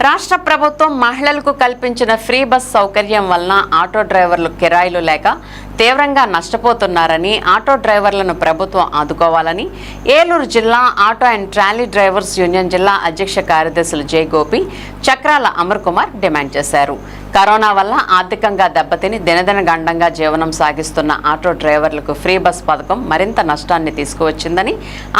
రాష్ట్ర ప్రభుత్వం మహిళలకు కల్పించిన ఫ్రీ బస్ సౌకర్యం వలన ఆటో డ్రైవర్లు కిరాయిలు లేక తీవ్రంగా నష్టపోతున్నారని ఆటో డ్రైవర్లను ప్రభుత్వం ఆదుకోవాలని ఏలూరు జిల్లా auto and trolley drivers union జిల్లా అధ్యక్ష కార్యదర్శులు జయగోపి చక్రాల అమర్ కుమార్ డిమాండ్ చేశారు. కరోనా వల్ల ఆర్థికంగా దెబ్బతిని దినదిన గండంగా జీవనం సాగిస్తున్న ఆటో డ్రైవర్లకు ఫ్రీ బస్ పథకం మరింత నష్టాన్ని తీసుకువచ్చిందని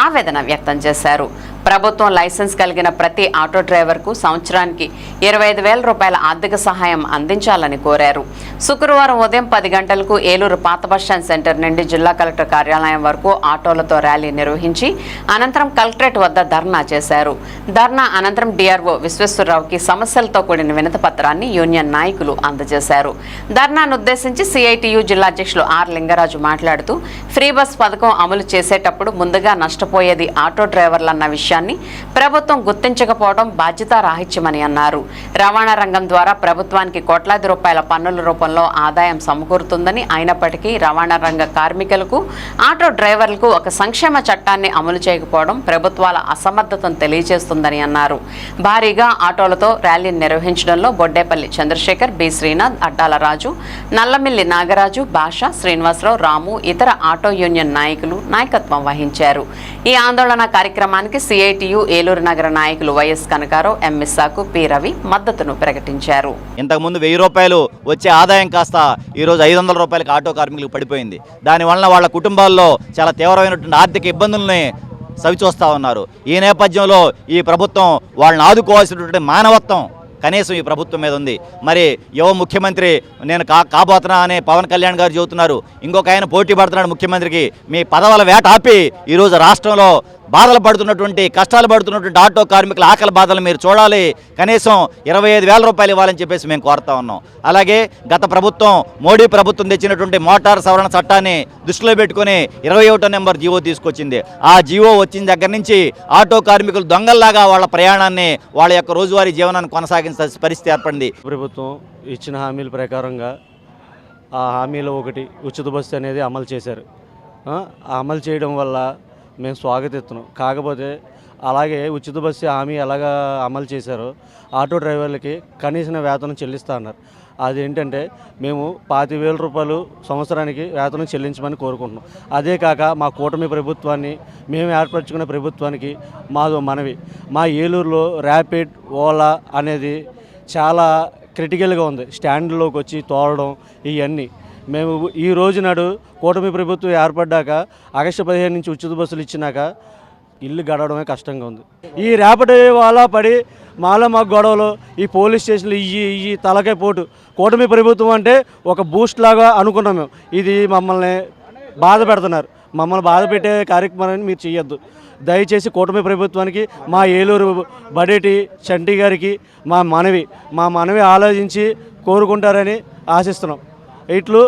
ఆవేదన వ్యక్తం చేశారు. ప్రభుత్వం లైసెన్స్ కలిగిన ప్రతి ఆటో డ్రైవర్కు సంవత్సరానికి ఇరవై ఐదు వేల రూపాయల ఆర్థిక సహాయం అందించాలని కోరారు. శుక్రవారం ఉదయం పది గంటలకు ఏలూరు పాత బస్టాండ్ సెంటర్ నుండి జిల్లా కలెక్టర్ కార్యాలయం వరకు ఆటోలతో ర్యాలీ నిర్వహించి అనంతరం కలెక్టరేట్ వద్ద ధర్నా చేశారు. ధర్నా అనంతరం డిఆర్ఓ విశ్వేశ్వరరావుకి సమస్యలతో కూడిన వినతపత్రాన్ని యూనియన్ నాయకులు అందజేశారు. ధర్నాను ఉద్దేశించి సిఐటియు జిల్లా అధ్యక్షులు ఆర్ లింగరాజు మాట్లాడుతూ ఫ్రీ బస్ పథకం అమలు చేసేటప్పుడు ముందుగా నష్టపోయేది ఆటో డ్రైవర్లన్న విషయాన్ని ప్రభుత్వం గుర్తించకపోవడం బాధ్యతారాహిత్యమని అన్నారు. రవాణా రంగం ద్వారా ప్రభుత్వానికి కోట్లాది రూపాయల పన్నుల రూపంలో ఆదాయం సమకూరుతుందని ఆయన అయినప్పటికీ రవాణా రంగ కార్మికులకు ఆటో డ్రైవర్లకు ఒక సంక్షేమ చట్టాన్ని అమలు చేయకపోవడం ప్రభుత్వాల అసమర్థతను తెలియజేస్తుందని అన్నారు. భారీగా ఆటోలతో ర్యాలీని నిర్వహించడంలో బొడ్డేపల్లి చంద్రశేఖర్ బి. శ్రీనాథ్ అడ్డాల రాజు నల్లమిల్లి నాగరాజు భాష శ్రీనివాసరావు రాము ఇతర ఆటో యూనియన్ నాయకులు నాయకత్వం వహించారు. ఈ ఆందోళన కార్యక్రమానికి సిఐటియు ఏలూరు నగర నాయకులు వైఎస్ కనకారావు ఎంఎస్ఆకు పి. రవి మద్దతును ప్రకటించారు. ఇంతకుముందు వెయ్యి రూపాయలు వచ్చే ఆదాయం కాస్త ఈరోజు ఐదు వందల రూపాయలకు ఆటో కార్మికులకు పడిపోయింది. దానివల్ల వాళ్ళ కుటుంబాల్లో చాలా తీవ్రమైనటువంటి ఆర్థిక ఇబ్బందుల్ని సవిచూస్తూ ఉన్నారు. ఈ నేపథ్యంలో ఈ ప్రభుత్వం వాళ్ళని ఆదుకోవాల్సినటువంటి మానవత్వం కనీసం ఈ ప్రభుత్వం మీద ఉంది. మరి యువ ముఖ్యమంత్రి నేను కా కాబోతున్నా అనే పవన్ కళ్యాణ్ గారు చెబుతున్నారు. ఇంకొక ఆయన పోటీ పడుతున్నాడు ముఖ్యమంత్రికి. మీ పదవుల వేట ఆపి ఈరోజు రాష్ట్రంలో బాధలు పడుతున్నటువంటి కష్టాలు పడుతున్నటువంటి ఆటో కార్మికుల ఆకలి బాధలు మీరు చూడాలి. కనీసం ఇరవై ఐదు వేల రూపాయలు ఇవ్వాలని చెప్పేసి మేము కోరుతా ఉన్నాం. అలాగే గత ప్రభుత్వం మోడీ ప్రభుత్వం తెచ్చినటువంటి మోటార్ సవరణ చట్టాన్ని దృష్టిలో పెట్టుకొని ఇరవై ఒకటో నెంబర్ జీవో తీసుకొచ్చింది. ఆ జీవో వచ్చిన దగ్గర నుంచి ఆటో కార్మికులు దొంగల్లాగా వాళ్ళ ప్రయాణాన్ని వాళ్ళ యొక్క రోజువారీ జీవనాన్ని కొనసాగించాల్సిన పరిస్థితి ఏర్పడింది. ప్రభుత్వం ఇచ్చిన హామీల ప్రకారంగా ఆ హామీలో ఒకటి ఉచిత బస్సు అనేది అమలు చేశారు. అమలు చేయడం వల్ల మేము స్వాగతిస్తున్నాం. కాకపోతే అలాగే ఉచిత బస్సు హామీ ఎలాగా అమలు చేశారో ఆటో డ్రైవర్లకి కనీస వేతనం చెల్లిస్తా అన్నారు అదేంటంటే మేము పాతి వేల రూపాయలు సంవత్సరానికి వేతనం చెల్లించమని కోరుకుంటున్నాం. అదే కాక మా కూటమి ప్రభుత్వాన్ని మేము ఏర్పరచుకున్న ప్రభుత్వానికి మాదో మనవి. మా ఏలూరులో ర్యాపిడ్ ఓలా అనేది చాలా క్రిటికల్గా ఉంది. స్టాండ్లోకి వచ్చి తోలడం ఇవన్నీ మేము ఈ రోజు నాడు కూటమి ప్రభుత్వం ఏర్పడ్డాక ఆగస్టు పదిహేను నుంచి ఉచిత బస్సులు ఇచ్చినాక ఇల్లు గడవడమే కష్టంగా ఉంది. ఈ రేపటి వాళ్ళ పడి మాలో మాకు గొడవలు ఈ పోలీస్ స్టేషన్లు ఇయ్యి ఇయ్యి తలకే పోటు. కూటమి ప్రభుత్వం అంటే ఒక బూస్ట్ లాగా అనుకున్నాం మేము. ఇది మమ్మల్ని బాధ పెడుతున్నారు. మమ్మల్ని బాధ పెట్టే కార్యక్రమాన్ని మీరు చేయొద్దు. దయచేసి కూటమి ప్రభుత్వానికి మా ఏలూరు బడేటి చంటి గారికి మా మనవి మా మనవి ఆలోచించి కోరుకుంటారని ఆశిస్తున్నాం. ఇట్లు